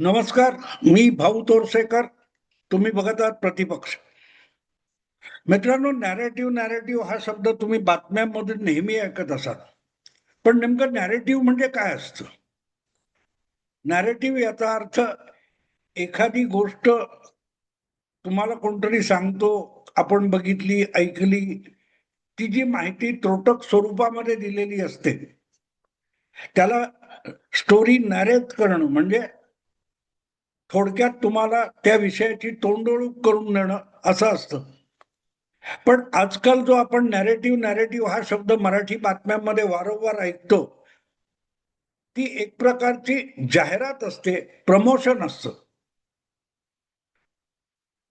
नमस्कार मी भाऊ तोरसेकर. तुम्ही बघत आहात प्रतिपक्ष. मित्रांनो नॅरेटिव्ह नॅरेटिव्ह हा शब्द तुम्ही बातम्यांमध्ये नेहमी ऐकत असाल. पण नेमकं नॅरेटिव्ह म्हणजे काय असतं? नॅरेटिव्ह याचा अर्थ एखादी गोष्ट तुम्हाला कोणतरी सांगतो आपण बघितली ऐकली ती जी माहिती त्रोटक स्वरूपामध्ये दिलेली असते त्याला स्टोरी नॅरेट करणं म्हणजे थोडक्यात तुम्हाला त्या विषयाची तोंडोळूक करून देणं असं असतं. पण आजकाल जो आपण नॅरेटिव्ह नॅरेटिव्ह हा शब्द मराठी बातम्यांमध्ये वारंवार ऐकतो ती एक प्रकारची जाहिरात असते प्रमोशन असतं.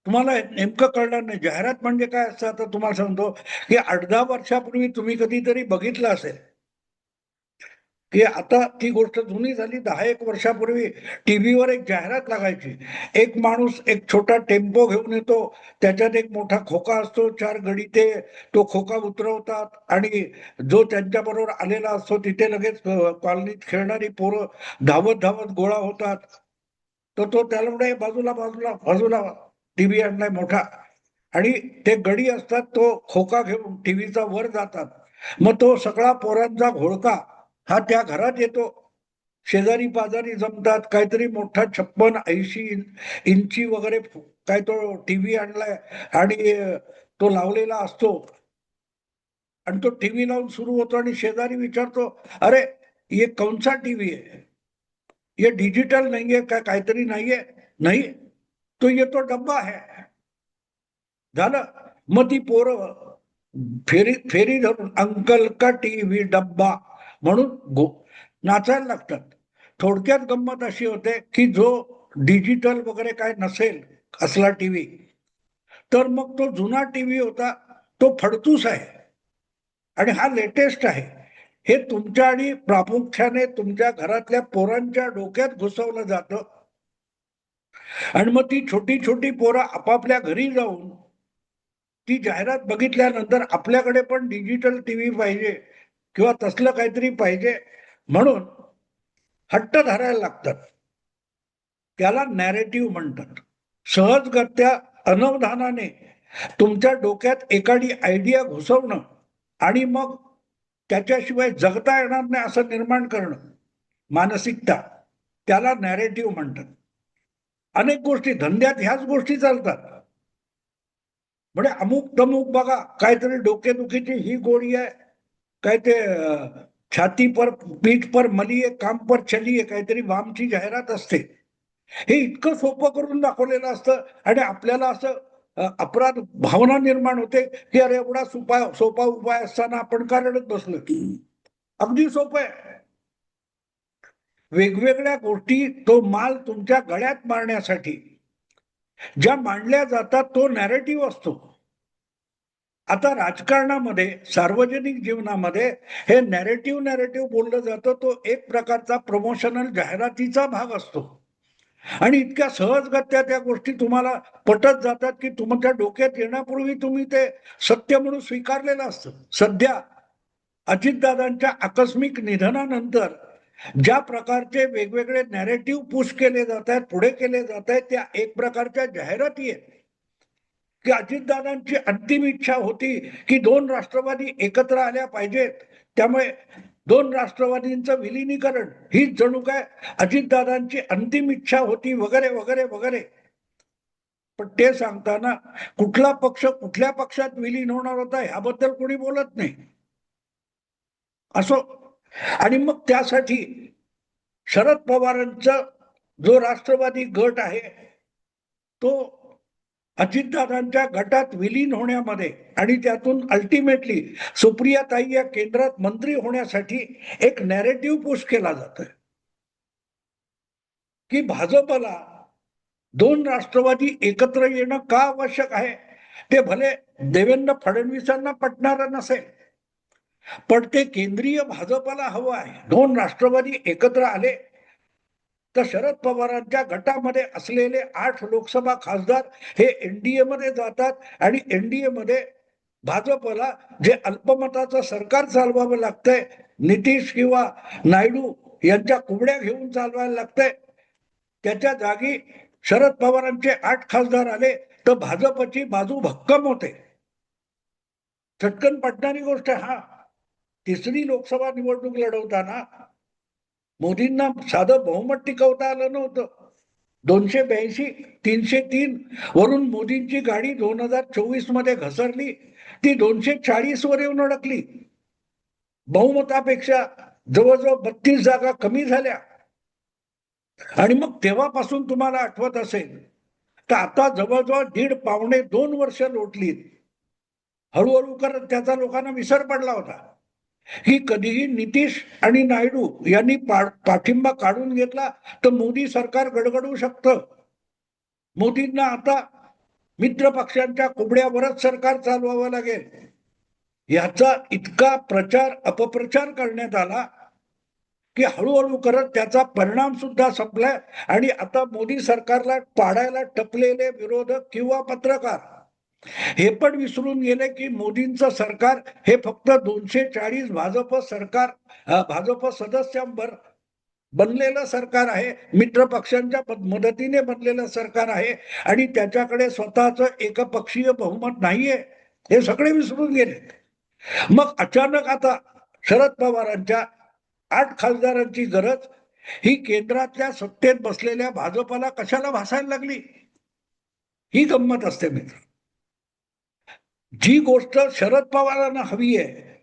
तुम्हाला नेमकं कळणार नाही. जाहिरात म्हणजे काय असतं? आता तुम्हाला सांगतो की आठ दहा वर्षापूर्वी तुम्ही कधीतरी बघितलं असेल. की आता ती गोष्ट जुनी झाली. दहा एक वर्षापूर्वी टीव्हीवर एक जाहिरात लागायची. एक माणूस एक छोटा टेम्पो घेऊन येतो. त्याच्यात एक मोठा खोका असतो. चार गडिते तो खोका उतरवतात आणि जो त्यांच्याबरोबर आलेला असतो तिथे लगेच कॉलनीत खेळणारी पोरं धावत धावत गोळा होतात. तर तो त्याला म्हणतो बाजूला बाजूला बाजूला बाजूला टीव्ही आणलाय मोठा. आणि ते गडी असतात तो खोका घेऊन टीव्हीचा वर जातात. मग तो सगळा पोरांचा घोळका हा त्या घरात येतो. शेजारी पाजारी जमतात. काहीतरी मोठा छप्पन ऐंशी इंची वगैरे काय तो टीव्ही आणलाय आणि तो लावलेला असतो. आणि तो टीव्ही लावून सुरू होतो आणि शेजारी विचारतो अरे ये कौनसा टीव्ही आहे? ये डिजिटल नाहीये का काहीतरी नाहीये? नाही तो ये तो डब्बा आहे. झालं. मग ती पोरं फेरी फेरी धरून अंकल का टीव्ही डब्बा? म्हणून गो नाचायला लागतात. थोडक्यात गंमत अशी होते की जो डिजिटल वगैरे काय नसेल असला टीव्ही तर मग तो जुना टीव्ही होता तो फडतूस आहे. आणि हा लेटेस्ट आहे. हे तुमच्या आणि प्रामुख्याने तुमच्या घरातल्या पोरांच्या डोक्यात घुसवलं जातं. आणि मग ती छोटी छोटी पोरं आपापल्या घरी जाऊन ती जाहिरात बघितल्यानंतर आपल्याकडे पण डिजिटल टीव्ही पाहिजे. किंवा तसलं काहीतरी पाहिजे म्हणून हट्ट धरायला लागतात. त्याला नॅरेटिव्ह म्हणतात. सहजगत्या अनवधानाने तुमच्या डोक्यात एखादी आयडिया घुसवणं आणि मग त्याच्याशिवाय जगता येणार नाही असं निर्माण करणं मानसिकता त्याला नॅरेटिव्ह म्हणतात. अनेक गोष्टी धंद्यात ह्याच गोष्टी चालतात. म्हणजे अमुक तमुक बघा काहीतरी डोकेदुखीची ही गोळी आहे. ते छाती पर पीठ पर मलिये काम पर चलिये काहीतरी वामची जाहिरात असते. हे इतकं सोपं करून दाखवलेलं असतं आणि आपल्याला असं अपराध भावना निर्माण होते की अरे एवढा सोपा सोपा उपाय असताना आपण का रडत बसलो? अगदी सोपं आहे. वेगवेगळ्या गोष्टी तो माल तुमच्या गळ्यात मारण्यासाठी. ज्या मांडल्या जातात तो नॅरेटिव्ह असतो. आता राजकारणामध्ये सार्वजनिक जीवनामध्ये हे नॅरेटिव्ह नॅरेटिव्ह बोललं जातं तो एक प्रकारचा प्रमोशनल जाहिरातीचा भाग असतो. आणि इतक्या सहजगत्या त्या गोष्टी तुम्हाला पटत जातात की तुमच्या डोक्यात येण्यापूर्वी तुम्ही ते सत्य म्हणून स्वीकारलेलं असतं. सध्या अजितदादांच्या आकस्मिक निधनानंतर ज्या प्रकारचे वेगवेगळे नॅरेटिव्ह पुश केले जात आहेत पुढे केले जात आहेत त्या एक प्रकारच्या जाहिराती आहेत. की अजितदादांची अंतिम इच्छा होती की दोन राष्ट्रवादी एकत्र आल्या पाहिजेत. त्यामुळे दोन राष्ट्रवादींचं विलीनीकरण हीच जणू काय अजितदादांची अंतिम इच्छा होती वगैरे वगैरे वगैरे. पण ते सांगताना कुठला पक्ष कुठल्या पक्षात विलीन होणार होता ह्याबद्दल कोणी बोलत नाही. असो. आणि मग त्यासाठी शरद पवारांचा जो राष्ट्रवादी गट आहे तो अजितदादांच्या गटात विलीन होण्यामध्ये आणि त्यातून अल्टिमेटली सुप्रियाताई या केंद्रात मंत्री होण्यासाठी एक नॅरेटिव्ह पुश केला जातोय. की भाजपला दोन राष्ट्रवादी एकत्र येणं का आवश्यक आहे? ते भले देवेंद्र फडणवीसांना पटणार नसेल पण ते केंद्रीय भाजपला हवं आहे. दोन राष्ट्रवादी एकत्र आले तर शरद पवारांच्या गटामध्ये असलेले आठ लोकसभा खासदार हे एनडीए मध्ये जातात आणि एनडीए मध्ये भाजपला जे अल्पमताचं सरकार चालवावं लागतंय नितीश किंवा नायडू यांच्या कुबड्या घेऊन चालवायला लागतंय. त्याच्या जागी शरद पवारांचे आठ खासदार आले तर भाजपची बाजू भक्कम होते. चटकन पटणारी गोष्ट हा. तिसरी लोकसभा निवडणूक लढवताना मोदींना साधं बहुमत टिकवता आलं नव्हतं. दोनशे ब्याऐंशी तीनशे तीन वरून मोदींची गाडी दोन हजार चोवीसमध्ये घसरली. ती दोनशे चाळीस वर येऊन अडकली. बहुमतापेक्षा जवळजवळ बत्तीस जागा कमी झाल्या. आणि मग तेव्हापासून तुम्हाला आठवत असेल तर आता जवळजवळ दीड पावणे दोन वर्ष लोटलीत. हळूहळू करत त्याचा लोकांना विसर पडला होता. ही कधीही नितीश आणि नायडू यांनी पाठिंबा काढून घेतला तर मोदी सरकार गडगडू शकतं. मोदींना आता मित्र पक्षांच्या कुबड्यावरच सरकार चालवावं लागेल. याचा इतका प्रचार अपप्रचार करण्यात आला की हळूहळू करत त्याचा परिणाम सुद्धा संपलाय आणि आता मोदी सरकारला पाडायला टपलेले विरोधक किंवा पत्रकार हे पण विसरून गेले की मोदींचं सरकार हे फक्त दोनशे चाळीस भाजप सरकार भाजप सदस्यांवर बनलेलं सरकार आहे. मित्र पक्षांच्या मदतीने बनलेलं सरकार आहे. आणि त्याच्याकडे स्वतःच एकपक्षीय बहुमत नाहीये. हे सगळे विसरून गेले. मग अचानक आता शरद पवारांच्या आठ खासदारांची गरज ही केंद्रातल्या सत्तेत बसलेल्या भाजपाला कशाला भासायला लागली? ही गंमत असते मित्र. जी गोष्ट शरद पवारांना हवी आहे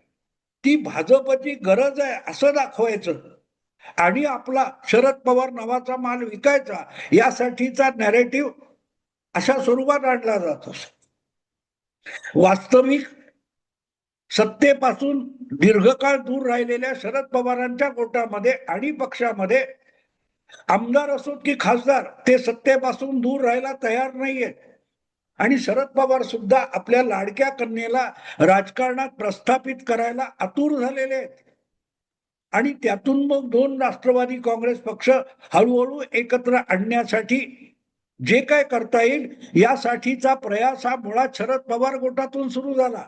ती भाजपची गरज आहे असं दाखवायचं. आणि आपला शरद पवार नावाचा माल विकायचा यासाठीचा नॅरेटिव्ह अशा स्वरूपात आणला जातो वास्तविक सत्तेपासून दीर्घकाळ दूर राहिलेल्या शरद पवारांच्या गोटामध्ये आणि पक्षामध्ये आमदार असोत की खासदार ते सत्तेपासून दूर राहायला तयार नाहीयेत. आणि शरद पवार सुद्धा आपल्या लाडक्या कन्येला राजकारणात प्रस्थापित करायला आतुर झालेले आहेत. आणि त्यातून मग दोन राष्ट्रवादी काँग्रेस पक्ष हळूहळू एकत्र आणण्यासाठी जे काय करता येईल यासाठीचा प्रयास हा मुळात शरद पवार गोटातून सुरू झाला.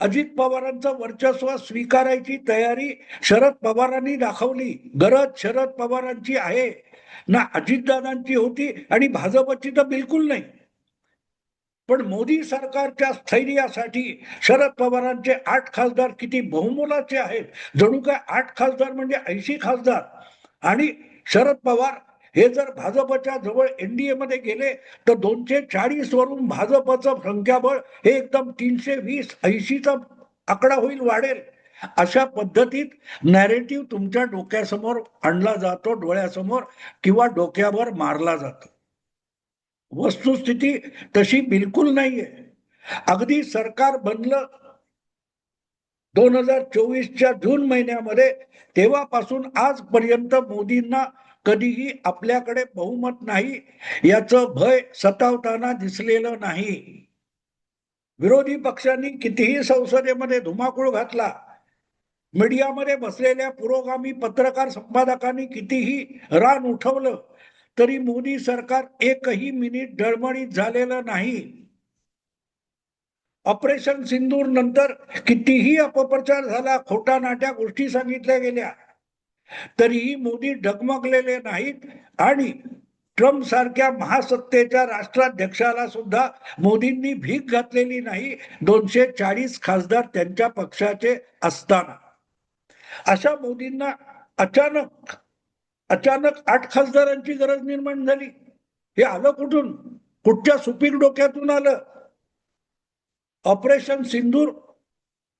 अजित पवारांचं वर्चस्व स्वीकारायची तयारी शरद पवारांनी दाखवली. गरज शरद पवारांची आहे. ना अजितदादांची होती आणि भाजपची तर बिलकुल नाही. पण मोदी सरकारच्या स्थैर्यासाठी शरद पवारांचे आठ खासदार किती बहुमोलाचे आहेत. जणू काय आठ खासदार म्हणजे ऐंशी खासदार. आणि शरद पवार हे जर भाजपच्या जवळ एनडीए मध्ये गेले तर दोनशे चाळीस वरून भाजपचं संख्याबळ हे एकदम तीनशे वीस ऐंशीचा आकडा होईल वाढेल. अशा पद्धतीत नॅरेटिव्ह तुमच्या डोक्यासमोर आणला जातो डोळ्यासमोर किंवा डोक्यावर मारला जातो. वस्तुस्थिती तशी बिलकुल नाहीये. अगदी सरकार बनलं दोन हजार चोवीसच्या जून महिन्यामध्ये तेव्हापासून आजपर्यंत मोदींना कधीही आपल्याकडे बहुमत नाही याचं भय सतावताना दिसलेलं नाही. विरोधी पक्षांनी कितीही संसदेमध्ये धुमाकूळ घातला मीडियामध्ये बसलेल्या पुरोगामी पत्रकार संपादकांनी कितीही रान उठवलं तरी मोदी सरकार एकही मिनिट डळमळीत झालेलं नाही. ऑपरेशन सिंदूर नंतर कितीही अपप्रचार झाला खोटा नाट्या गोष्टी सांगितल्या गेल्या तरीही मोदी डगमगलेले नाहीत आणि ट्रम्प सारख्या महासत्तेच्या राष्ट्राध्यक्षाला सुद्धा मोदींनी भीक घातलेली नाही दोनशे चाळीस खासदार त्यांच्या पक्षाचे असताना. अशा मोदींना अचानक अचानक आठ खासदारांची गरज निर्माण झाली. हे आलं कुठून? कुठच्या सुपीक डोक्यातून आलं? ऑपरेशन सिंदूर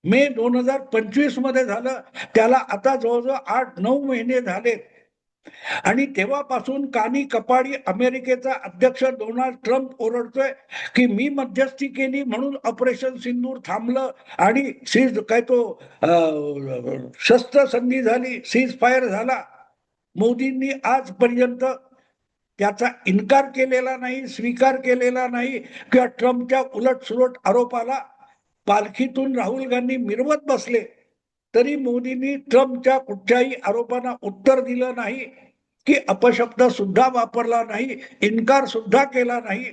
मे दोन हजार पंचवीसमध्ये झालं. त्याला आता जवळजवळ आठ नऊ महिने झाले आणि तेव्हापासून कानी कपाडी अमेरिकेचा अध्यक्ष डोनाल्ड ट्रम्प ओरडतोय की मी मध्यस्थी केली म्हणून ऑपरेशन सिंदूर थांबलं आणि सीज काय तो शस्त्रसंधी झाली सीज फायर झाला. मोदींनी आजपर्यंत त्याचा इन्कार केलेला नाही स्वीकार केलेला नाही किंवा ट्रम्पच्या उलट सुलट आरोपाला पालखीतून राहुल गांधी मिरवत बसले. तरी मोदींनी ट्रम्पच्या कुठच्याही आरोपांना उत्तर दिलं नाही की अपशब्द सुद्धा वापरला नाही इन्कार सुद्धा केला नाही.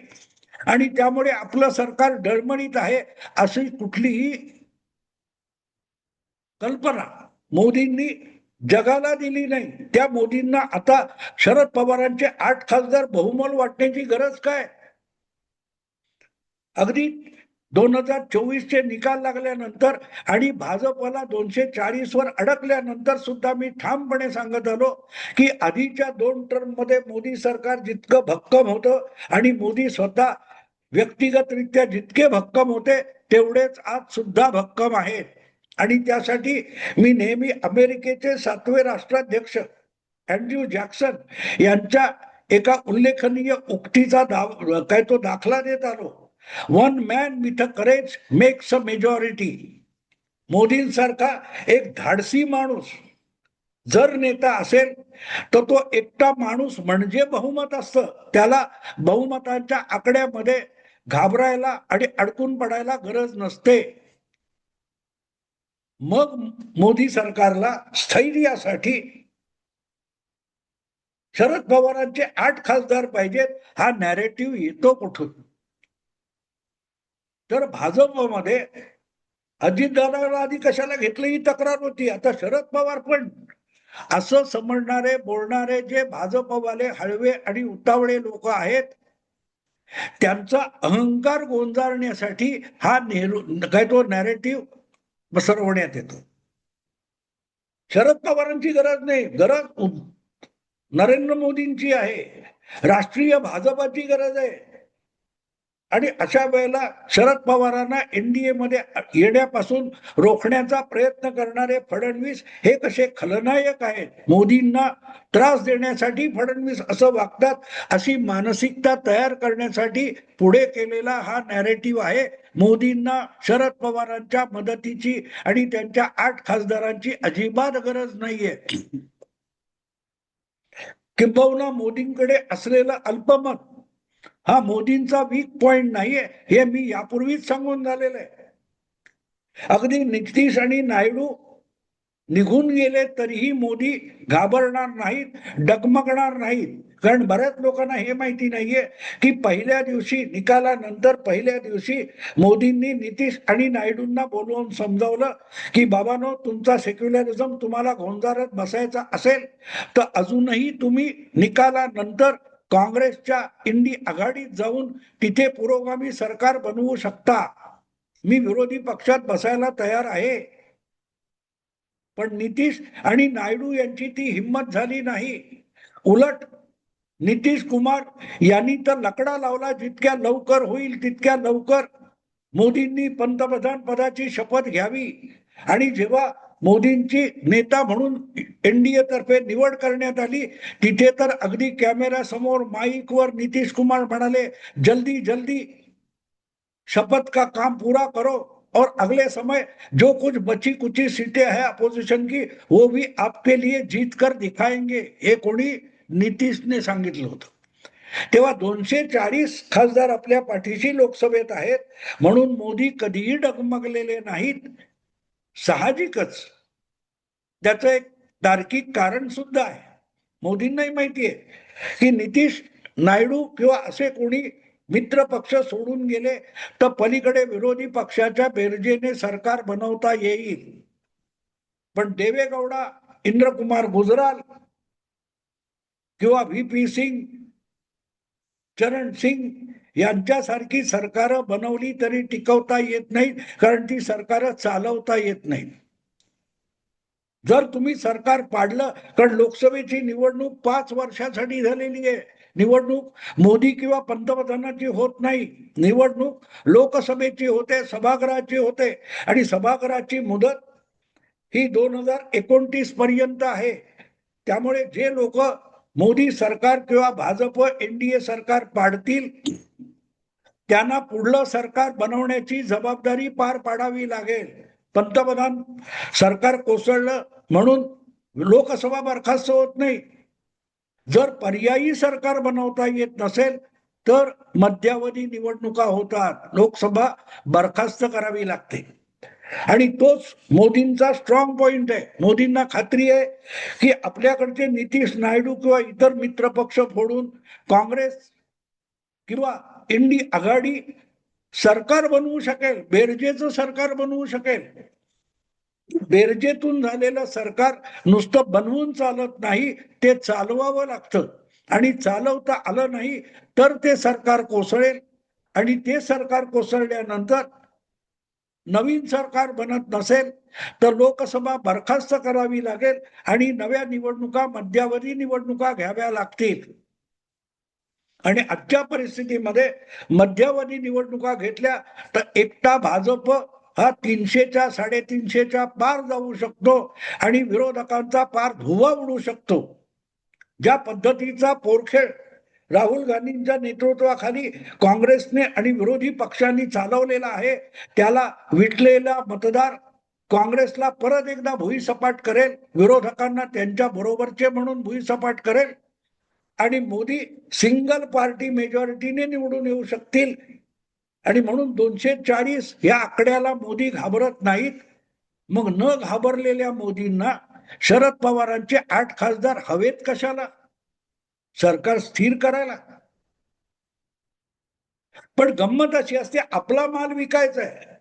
आणि त्यामुळे आपलं सरकार डळमळीत आहे अशी कुठलीही कल्पना मोदींनी जगाला दिली नाही. त्या मोदींना आता शरद पवारांचे आठ खासदार बहुमल वाटण्याची गरज काय? अगदी दोन हजार चोवीसचे निकाल लागल्यानंतर आणि भाजपला दोनशे चाळीसवर अडकल्यानंतर सुद्धा मी ठामपणे सांगत आलो की आधीच्या दोन टर्ममध्ये मोदी सरकार जितकं भक्कम होतं आणि मोदी स्वतः व्यक्तिगतरित्या जितके भक्कम होते तेवढेच आज सुद्धा भक्कम आहेत. आणि त्यासाठी मी नेहमी अमेरिकेचे सातवे राष्ट्राध्यक्ष अँड्र्यू जॅक्सन यांच्या एका उल्लेखनीय उक्तीचा दाव काय तो दाखला देत आलो. One man with a courage makes a majority मोदींसारखा एक धाडसी माणूस जर नेता असेल तर तो एकटा माणूस म्हणजे बहुमत असतं त्याला बहुमतांच्या आकड्यामध्ये घाबरायला आणि अडकून पडायला गरज नसते मग मोदी सरकारला स्थैर्यासाठी शरद पवारांचे आठ खासदार पाहिजेत हा नॅरेटिव्ह येतो कुठून तर भाजपमध्ये अजितदादाला आधी कशाला घेतलं? ही तक्रार होती. आता शरद पवार पण असं समजणारे बोलणारे जे भाजपवाले हळवे आणि उतावळे लोक आहेत त्यांचा अहंकार गोंजारण्यासाठी हा नेहरू काय तो नॅरेटिव्ह पसरवण्यात येतो. शरद पवारांची गरज नाही. गरज नरेंद्र मोदींची आहे. राष्ट्रीय भाजपाची गरज आहे. आणि अशा वेळेला शरद पवारांना एनडीए मध्ये येण्यापासून रोखण्याचा प्रयत्न करणारे फडणवीस हे कसे खलनायक आहेत? मोदींना त्रास देण्यासाठी फडणवीस असं वागतात अशी मानसिकता तयार करण्यासाठी पुढे केलेला हा नॅरेटिव्ह आहे. मोदींना शरद पवारांच्या मदतीची आणि त्यांच्या आठ खासदारांची अजिबात गरज नाहीये. किंबहुना मोदींकडे असलेलं अल्पमत हा मोदींचा वीक पॉइंट नाहीये हे मी यापूर्वीच सांगून झालेलं आहे अगदी नितीश आणि नायडू निघून गेले तरीही मोदी घाबरणार नाहीत डगमगणार नाहीत. कारण बऱ्याच लोकांना हे माहिती नाहीये की पहिल्या दिवशी निकालानंतर पहिल्या दिवशी मोदींनी नितीश आणि नायडूंना बोलवून समजावलं की बाबानो तुमचा सेक्युलरिझम तुम्हाला गोंजारत बसायचा असेल तर अजूनही तुम्ही निकालानंतर काँग्रेसच्या इंडी आघाडीत जाऊन तिथे पुरोगामी सरकार बनवू शकता. मी विरोधी पक्षात बसायला तयार आहे. पण नितीश आणि नायडू यांची ती हिंमत झाली नाही. उलट नितीश कुमार यांनी तर लकडा लावला जितक्या लवकर होईल तितक्या लवकर. मोदींनी पंतप्रधान पदाची शपथ घ्यावी. आणि जेव्हा मोदींची नेता म्हणून एनडीए तर्फे निवड करण्यात आली. कॅमेरा समोर माईक वर नितीश कुमार म्हणाले, जल्दी जल्दी, शपथ का काम पूरा करो. और अगले समय जो कुछ बची कुची सीटें हैं अपोजिशन की, वो भी आपके लिए जीत कर दिखाएँगे। हे कोणी नितीशने सांगितलं होतं. तेव्हा दोनशे चाळीस खासदार आपल्या पाठीशी लोकसभेत आहेत. म्हणून मोदी कधीही डगमगलेले नाहीत. साहजिकच. त्याचं एक तार्किक कारण सुद्धा आहे. मोदींनाही माहिती आहे की नितीश नायडू किंवा असे कोणी मित्र पक्ष सोडून गेले तर पलीकडे विरोधी पक्षाच्या बेरजेने सरकार बनवता येईल. पण देवेगौडा इंद्रकुमार गुजराल किंवा व्ही पी सिंग चरण सिंग यांच्यासारखी सरकार बनवली तरी टिकवता येत नाही कारण ती सरकार चालवता येत नाही. जर तुम्ही सरकार पाडलं कारण लोकसभेची निवडणूक पाच वर्षासाठी झालेली आहे. निवडणूक मोदी किंवा पंतप्रधानाची होत नाही. निवडणूक लोकसभेची होते सभागृहाची होते. आणि सभागृहाची मुदत ही दोन हजार एकोणतीस पर्यंत आहे. त्यामुळे जे लोक मोदी सरकार किंवा भाजप एनडीए सरकार पाडतील त्यांना पुढलं सरकार बनवण्याची जबाबदारी पार पाडावी लागेल. पंतप्रधान सरकार कोसळलं म्हणून लोकसभा बरखास्त होत नाही. जर पर्यायी सरकार बनवता येत नसेल तर मध्यावधी निवडणुका होतात. लोकसभा बरखास्त करावी लागते. आणि तोच मोदींचा स्ट्रॉंग पॉइंट आहे. मोदींना खात्री आहे की आपल्याकडचे नितीश नायडू किंवा इतर मित्र पक्ष फोडून काँग्रेस किंवा इंडी आघाडी सरकार बनवू शकेल बेरजेचं सरकार बनवू शकेल. बेरजेतून झालेलं सरकार नुसतं बनवून चालत नाही ते चालवावं लागतं. आणि चालवता आलं नाही तर ते सरकार कोसळेल. आणि ते सरकार कोसळल्यानंतर नवीन सरकार बनत नसेल तर लोकसभा बरखास्त करावी लागेल आणि नव्या निवडणुका मध्यावधी निवडणुका घ्याव्या लागतील. आणि आजच्या परिस्थितीमध्ये मध्यावधी निवडणुका घेतल्या तर एकटा भाजप हा तीनशेच्या साडेतीनशेच्या पार जाऊ शकतो आणि विरोधकांचा पार धुवा उडू शकतो. ज्या पद्धतीचा पोरखेळ राहुल गांधींच्या नेतृत्वाखाली काँग्रेसने आणि विरोधी पक्षांनी चालवलेला आहे. त्याला विटलेला मतदार काँग्रेसला परत एकदा भुईसपाट करेल. विरोधकांना त्यांच्या बरोबरचे म्हणून भुईसपाट करेल. आणि मोदी सिंगल पार्टी मेजॉरिटीने निवडून येऊ शकतील. आणि म्हणून दोनशे चाळीस या आकड्याला मोदी घाबरत नाहीत. मग न घाबरलेल्या मोदींना शरद पवारांचे आठ खासदार हवेत कशाला? सरकार स्थिर करायला. पण गंमत अशी असते आपला माल विकायचा आहे.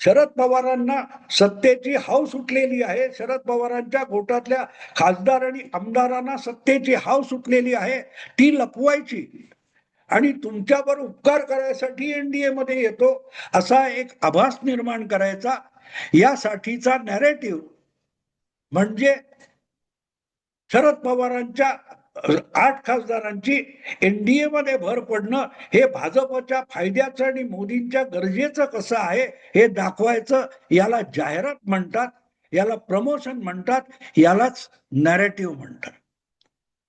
शरद पवारांना सत्तेची हाव सुटलेली आहे. शरद पवारांच्या गोटातल्या खासदार आणि आमदारांना सत्तेची हाव सुटलेली आहे. ती लपवायची. आणि तुमच्यावर उपकार करायसाठी एनडीए मध्ये येतो असा एक आभास निर्माण करायचा. यासाठीचा नॅरेटिव्ह म्हणजे शरद पवारांच्या आठ खासदारांची एनडीए मध्ये भर पडणं हे भाजपच्या फायद्याचं आणि मोदींच्या गरजेचं कसं आहे हे दाखवायचं याला जाहिरात म्हणतात याला प्रमोशन म्हणतात यालाच नॅरेटिव्ह म्हणतात.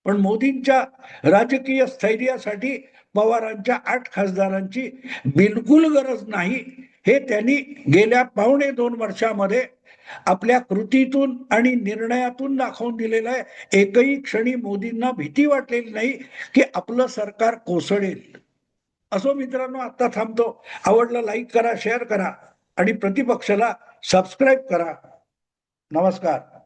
पण मोदींच्या राजकीय स्थैर्यासाठी पवारांच्या आठ खासदारांची बिलकुल गरज नाही हे त्यांनी गेल्या पावणे दोन वर्षामध्ये आपल्या कृतीतून आणि निर्णयातून दाखवून दिलेलं आहे. एकही क्षणी मोदींना भीती वाटलेली नाही की आपलं सरकार कोसळेल. असो मित्रांनो आता थांबतो. आवडलं लाईक करा शेअर करा आणि प्रतिपक्षाला सबस्क्राईब करा. नमस्कार.